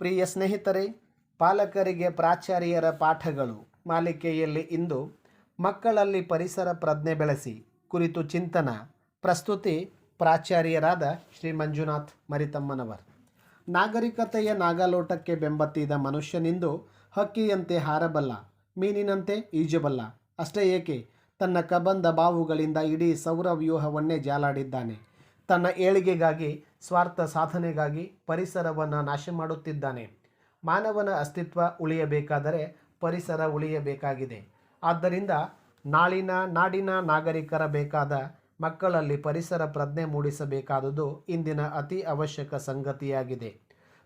ಪ್ರಿಯ ಸ್ನೇಹಿತರೆ, ಪಾಲಕರಿಗೆ ಪ್ರಾಚಾರ್ಯರ ಪಾಠಗಳು. ಮಾಲಿಕೆಯಲ್ಲಿ ಇಂದು ಮಕ್ಕಳಲ್ಲಿ ಪರಿಸರ ಪ್ರಜ್ಞೆ ಬೆಳೆಸಿ, ಕುರಿತು ಚಿಂತನ. ಪ್ರಸ್ತುತಿ ಪ್ರಾಚಾರ್ಯರಾದ ಶ್ರೀ ಮಂಜುನಾಥ್ ಮರಿತಮ್ಮನವರ್. ನಾಗರಿಕತೆಯ ನಾಗಲೋಟಕ್ಕೆ ಬೆಂಬತ್ತಿದ ಮನುಷ್ಯನಿಂದು ಹಕ್ಕಿಯಂತೆ ಹಾರಬಲ್ಲ, ಮೀನಿನಂತೆ ಈಜಬಲ್ಲ. ಅಷ್ಟೇ ಏಕೆ, ತನ್ನ ಕಬಂದ ಬಾವುಗಳಿಂದ ಇಡೀ ಸೌರವ್ಯೂಹವನ್ನೇ ಜಾಲಾಡಿದ್ದಾನೆ. ತನ್ನ ಏಳಿಗೆಗಾಗಿ, ಸ್ವಾರ್ಥ ಸಾಧನೆಗಾಗಿ ಪರಿಸರವನ್ನು ನಾಶ ಮಾಡುತ್ತಿದ್ದಾನೆ. ಮಾನವನ ಅಸ್ತಿತ್ವ ಉಳಿಯಬೇಕಾದರೆ ಪರಿಸರ ಉಳಿಯಬೇಕಾಗಿದೆ. ಆದ್ದರಿಂದ ನಾಳಿನ ನಾಡಿನ ನಾಗರಿಕರ ಬೇಕಾದ ಮಕ್ಕಳಲ್ಲಿ ಪರಿಸರ ಪ್ರಜ್ಞೆ ಮೂಡಿಸಬೇಕಾದುದು ಇಂದಿನ ಅತಿ ಅವಶ್ಯಕ ಸಂಗತಿಯಾಗಿದೆ.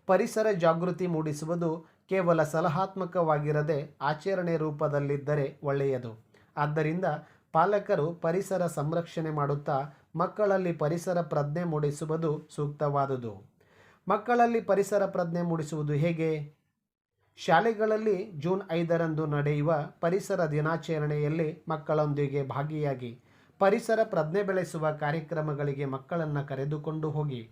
ಪರಿಸರ ಜಾಗೃತಿ ಮೂಡಿಸುವುದು ಕೇವಲ ಸಲಹಾತ್ಮಕವಾಗಿರದೆ ಆಚರಣೆ ರೂಪದಲ್ಲಿದ್ದರೆ ಒಳ್ಳೆಯದು. ಆದ್ದರಿಂದ ಪಾಲಕರು ಪರಿಸರ ಸಂರಕ್ಷಣೆ ಮಾಡುತ್ತಾ ಮಕ್ಕಳಲ್ಲಿ ಪರಿಸರ ಪ್ರಜ್ಞೆ ಮೂಡಿಸುವುದು ಸೂಕ್ತವಾದುದು. ಮಕ್ಕಳಲ್ಲಿ ಪರಿಸರ ಪ್ರಜ್ಞೆ ಮೂಡಿಸುವುದು ಹೇಗೆ? ಶಾಲೆಗಳಲ್ಲಿ ಜೂನ್ ಐದರಂದು ನಡೆಯುವ ಪರಿಸರ ದಿನಾಚರಣೆಯಲ್ಲಿ ಮಕ್ಕಳೊಂದಿಗೆ ಭಾಗಿಯಾಗಿ ಪರಿಸರ ಪ್ರಜ್ಞೆ ಬೆಳೆಸುವ ಕಾರ್ಯಕ್ರಮಗಳಿಗೆ ಮಕ್ಕಳನ್ನು ಕರೆದುಕೊಂಡು ಹೋಗಿ,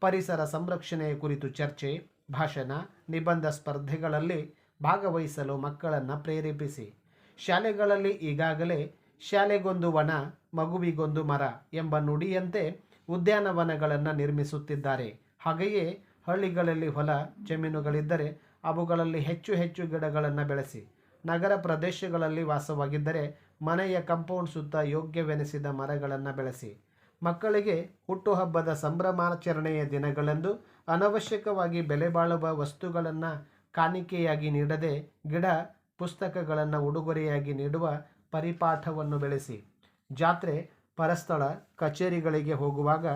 ಪರಿಸರ ಸಂರಕ್ಷಣೆಯ ಕುರಿತು ಚರ್ಚೆ, ಭಾಷಣ, ನಿಬಂಧ ಸ್ಪರ್ಧೆಗಳಲ್ಲಿ ಭಾಗವಹಿಸಲು ಮಕ್ಕಳನ್ನು ಪ್ರೇರೇಪಿಸಿ, ಶಾಲೆಗಳಲ್ಲಿ ಈಗಾಗಲೇ ಶಾಲೆಗೊಂದು ವನ, ಮಗುವಿಗೊಂದು ಮರ ಎಂಬ ನುಡಿಯಂತೆ ಉದ್ಯಾನವನಗಳನ್ನು ನಿರ್ಮಿಸುತ್ತಿದ್ದಾರೆ. ಹಾಗೆಯೇ ಹಳ್ಳಿಗಳಲ್ಲಿ ಹೊಲ, ಜಮೀನುಗಳಿದ್ದರೆ ಅವುಗಳಲ್ಲಿ ಹೆಚ್ಚು ಹೆಚ್ಚು ಗಿಡಗಳನ್ನು ಬೆಳೆಸಿ. ನಗರ ಪ್ರದೇಶಗಳಲ್ಲಿ ವಾಸವಾಗಿದ್ದರೆ ಮನೆಯ ಕಂಪೌಂಡ್ ಸುತ್ತ ಯೋಗ್ಯವೆನಿಸಿದ ಮರಗಳನ್ನು ಬೆಳೆಸಿ. ಮಕ್ಕಳಿಗೆ ಹುಟ್ಟುಹಬ್ಬದ ಸಂಭ್ರಮಾಚರಣೆಯ ದಿನಗಳಂದು ಅನವಶ್ಯಕವಾಗಿ ಬೆಲೆ ಬಾಳುವ ವಸ್ತುಗಳನ್ನು ಕಾಣಿಕೆಯಾಗಿ ನೀಡದೆ ಗಿಡ, ಪುಸ್ತಕಗಳನ್ನು ಉಡುಗೊರೆಯಾಗಿ ನೀಡುವ ಪರಿಪಾಠವನ್ನು ಬೆಳೆಸಿ. ಜಾತ್ರೆ, ಪರಸ್ಥಳ, ಕಚೇರಿಗಳಿಗೆ ಹೋಗುವಾಗ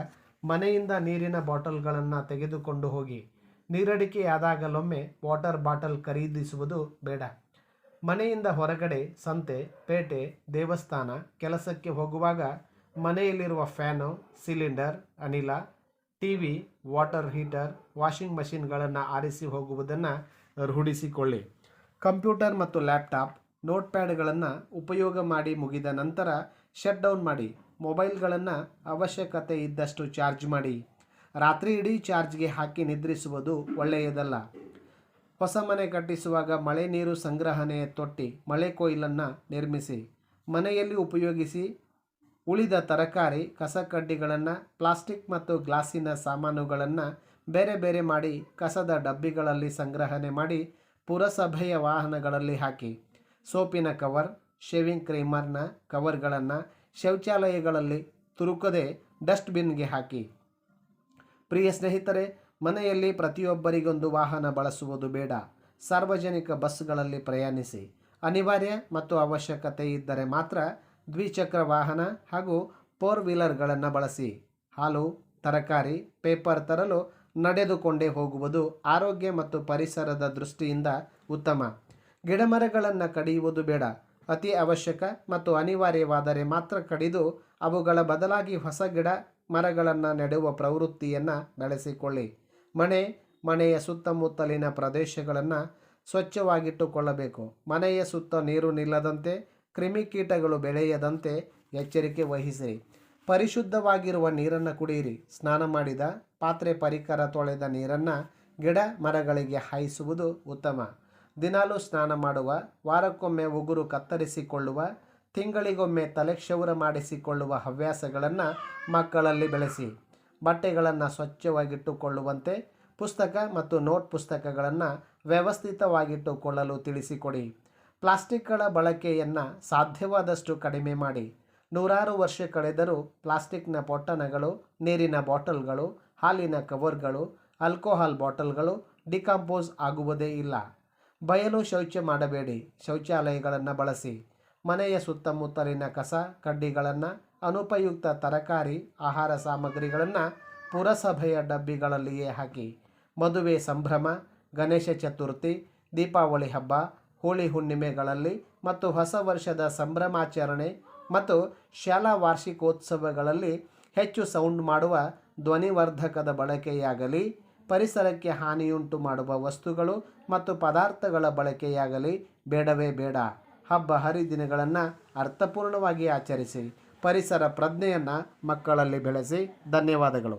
ಮನೆಯಿಂದ ನೀರಿನ ಬಾಟಲ್ಗಳನ್ನು ತೆಗೆದುಕೊಂಡು ಹೋಗಿ. ನೀರಡಿಕೆಯಾದಾಗಲೊಮ್ಮೆ ವಾಟರ್ ಬಾಟಲ್ ಖರೀದಿಸುವುದು ಬೇಡ. ಮನೆಯಿಂದ ಹೊರಗಡೆ ಸಂತೆ, ಪೇಟೆ, ದೇವಸ್ಥಾನ ಕೆಲಸಕ್ಕೆ ಹೋಗುವಾಗ ಮನೆಯಲ್ಲಿರುವ ಫ್ಯಾನು, ಸಿಲಿಂಡರ್, ಅನಿಲ, T V, water heater, washing ಮಷಿನ್ಗಳನ್ನು ಆರಿಸಿ ಹೋಗುವುದನ್ನು ರೂಢಿಸಿಕೊಳ್ಳಿ. ಕಂಪ್ಯೂಟರ್ ಮತ್ತು ಲ್ಯಾಪ್ಟಾಪ್ ನೋಟ್ ಪ್ಯಾಡ್ಗಳನ್ನು ಉಪಯೋಗ ಮಾಡಿ ಮುಗಿದ ನಂತರ ಶಟ್ ಡೌನ್ ಮಾಡಿ, ಮೊಬೈಲ್ಗಳನ್ನು ಅವಶ್ಯಕತೆ ಇದ್ದಷ್ಟು ಚಾರ್ಜ್ ಮಾಡಿ. ರಾತ್ರಿ ಇಡೀ ಚಾರ್ಜ್ಗೆ ಹಾಕಿ ನಿದ್ರಿಸುವುದು ಒಳ್ಳೆಯದಲ್ಲ. ಹೊಸ ಮನೆ ಕಟ್ಟಿಸುವಾಗ ಮಳೆ ನೀರು ಸಂಗ್ರಹಣೆಯ ತೊಟ್ಟಿ, ಮಳೆ ಕೊಯ್ಲನ್ನು ನಿರ್ಮಿಸಿ, ಮನೆಯಲ್ಲಿ ಉಪಯೋಗಿಸಿ ಉಳಿದ ತರಕಾರಿ ಕಸಕಡ್ಡಿಗಳನ್ನು ಪ್ಲಾಸ್ಟಿಕ್ ಮತ್ತು ಗ್ಲಾಸಿನ ಸಾಮಾನುಗಳನ್ನು ಬೇರೆ ಬೇರೆ ಮಾಡಿ ಕಸದ ಡಬ್ಬಿಗಳಲ್ಲಿ ಸಂಗ್ರಹಣೆ ಮಾಡಿ ಪುರಸಭೆಯ ವಾಹನಗಳಲ್ಲಿ ಹಾಕಿ. ಸೋಪಿನ ಕವರ್, ಶೇವಿಂಗ್ ಕ್ರೀಮರ್ನ ಕವರ್ಗಳನ್ನು ಶೌಚಾಲಯಗಳಲ್ಲಿ ತುರುಕದೆ ಡಸ್ಟ್ಬಿನ್ಗೆ ಹಾಕಿ. ಪ್ರಿಯ ಸ್ನೇಹಿತರೆ, ಮನೆಯಲ್ಲಿ ಪ್ರತಿಯೊಬ್ಬರಿಗೊಂದು ವಾಹನ ಬಳಸುವುದು ಬೇಡ. ಸಾರ್ವಜನಿಕ ಬಸ್ಗಳಲ್ಲಿ ಪ್ರಯಾಣಿಸಿ. ಅನಿವಾರ್ಯ ಮತ್ತು ಅವಶ್ಯಕತೆ ಇದ್ದರೆ ಮಾತ್ರ ದ್ವಿಚಕ್ರ ವಾಹನ ಹಾಗೂ ಫೋರ್ ವೀಲರ್ಗಳನ್ನು ಬಳಸಿ. ಹಾಲು, ತರಕಾರಿ, ಪೇಪರ್ ತರಲು ನಡೆದುಕೊಂಡೇ ಹೋಗುವುದು ಆರೋಗ್ಯ ಮತ್ತು ಪರಿಸರದ ದೃಷ್ಟಿಯಿಂದ ಉತ್ತಮ. ಗಿಡಮರಗಳನ್ನು ಕಡಿಯುವುದು ಬೇಡ. ಅತಿ ಅವಶ್ಯಕ ಮತ್ತು ಅನಿವಾರ್ಯವಾದರೆ ಮಾತ್ರ ಕಡಿದು ಅವುಗಳ ಬದಲಾಗಿ ಹೊಸ ಗಿಡ ಮರಗಳನ್ನು ನೆಡುವ ಪ್ರವೃತ್ತಿಯನ್ನು ಬೆಳೆಸಿಕೊಳ್ಳಿ ಮನೆ, ಮನೆಯ ಸುತ್ತಮುತ್ತಲಿನ ಪ್ರದೇಶಗಳನ್ನು ಸ್ವಚ್ಛವಾಗಿಟ್ಟುಕೊಳ್ಳಬೇಕು. ಮನೆಯ ಸುತ್ತ ನೀರು ನಿಲ್ಲದಂತೆ, ಕ್ರಿಮಿಕೀಟಗಳು ಬೆಳೆಯದಂತೆ ಎಚ್ಚರಿಕೆ ವಹಿಸಿರಿ. ಪರಿಶುದ್ಧವಾಗಿರುವ ನೀರನ್ನು ಕುಡಿಯಿರಿ. ಸ್ನಾನ ಮಾಡಿದ, ಪಾತ್ರೆ ಪರಿಕರ ತೊಳೆದ ನೀರನ್ನು ಗಿಡ ಮರಗಳಿಗೆ ಹಾಯಿಸುವುದು ಉತ್ತಮ. ದಿನಾಲೂ ಸ್ನಾನ ಮಾಡುವ, ವಾರಕ್ಕೊಮ್ಮೆ ಉಗುರು ಕತ್ತರಿಸಿಕೊಳ್ಳುವ, ತಿಂಗಳಿಗೊಮ್ಮೆ ತಲೆಕ್ಷೌರ ಮಾಡಿಸಿಕೊಳ್ಳುವ ಹವ್ಯಾಸಗಳನ್ನು ಮಕ್ಕಳಲ್ಲಿ ಬೆಳೆಸಿ, ಬಟ್ಟೆಗಳನ್ನು ಸ್ವಚ್ಛವಾಗಿಟ್ಟುಕೊಳ್ಳುವಂತೆ ಪುಸ್ತಕ ಮತ್ತು ನೋಟ್ ಪುಸ್ತಕಗಳನ್ನು ವ್ಯವಸ್ಥಿತವಾಗಿಟ್ಟುಕೊಳ್ಳಲು ತಿಳಿಸಿಕೊಡಿ. ಪ್ಲಾಸ್ಟಿಕ್ಗಳ ಬಳಕೆಯನ್ನು ಸಾಧ್ಯವಾದಷ್ಟು ಕಡಿಮೆ ಮಾಡಿ. ನೂರಾರು ವರ್ಷ ಕಳೆದರೂ ಪ್ಲಾಸ್ಟಿಕ್ನ ಪೊಟ್ಟಣಗಳು, ನೀರಿನ ಬಾಟಲ್ಗಳು, ಹಾಲಿನ ಕವರ್ಗಳು, ಆಲ್ಕೋಹಾಲ್ ಬಾಟಲ್ಗಳು ಡಿಕಂಪೋಸ್ ಆಗುವುದೇ ಇಲ್ಲ. ಬಯಲು ಶೌಚ ಮಾಡಬೇಡಿ. ಶೌಚಾಲಯಗಳನ್ನು ಬಳಸಿ. ಮನೆಯ ಸುತ್ತಮುತ್ತಲಿನ ಕಸ, ಕಡ್ಡಿಗಳನ್ನು, ಅನುಪಯುಕ್ತ ತರಕಾರಿ, ಆಹಾರ ಸಾಮಗ್ರಿಗಳನ್ನು ಪುರಸಭೆಯ ಡಬ್ಬಿಗಳಲ್ಲಿಯೇ ಹಾಕಿ. ಮದುವೆ ಸಂಭ್ರಮ, ಗಣೇಶ ಚತುರ್ಥಿ, ದೀಪಾವಳಿ ಹಬ್ಬ, ಹೋಳಿ ಹುಣ್ಣಿಮೆಗಳಲ್ಲಿ ಮತ್ತು ಹೊಸ ವರ್ಷದ ಸಂಭ್ರಮಾಚರಣೆ ಮತ್ತು ಶಾಲಾ ವಾರ್ಷಿಕೋತ್ಸವಗಳಲ್ಲಿ ಹೆಚ್ಚು ಸೌಂಡ್ ಮಾಡುವ ಧ್ವನಿವರ್ಧಕದ ಬಳಕೆಯಾಗಲಿ. ಪರಿಸರಕ್ಕೆ ಹಾನಿಯುಂಟು ಮಾಡುವ ವಸ್ತುಗಳು ಮತ್ತು ಪದಾರ್ಥಗಳ ಬಳಕೆಯಾಗಲಿ ಬೇಡವೇ ಬೇಡ. ಹಬ್ಬ ಹರಿದಿನಗಳನ್ನು ಅರ್ಥಪೂರ್ಣವಾಗಿ ಆಚರಿಸಿ, ಪರಿಸರ ಪ್ರಜ್ಞೆಯನ್ನು ಮಕ್ಕಳಲ್ಲಿ ಬೆಳೆಸಿ. ಧನ್ಯವಾದಗಳು.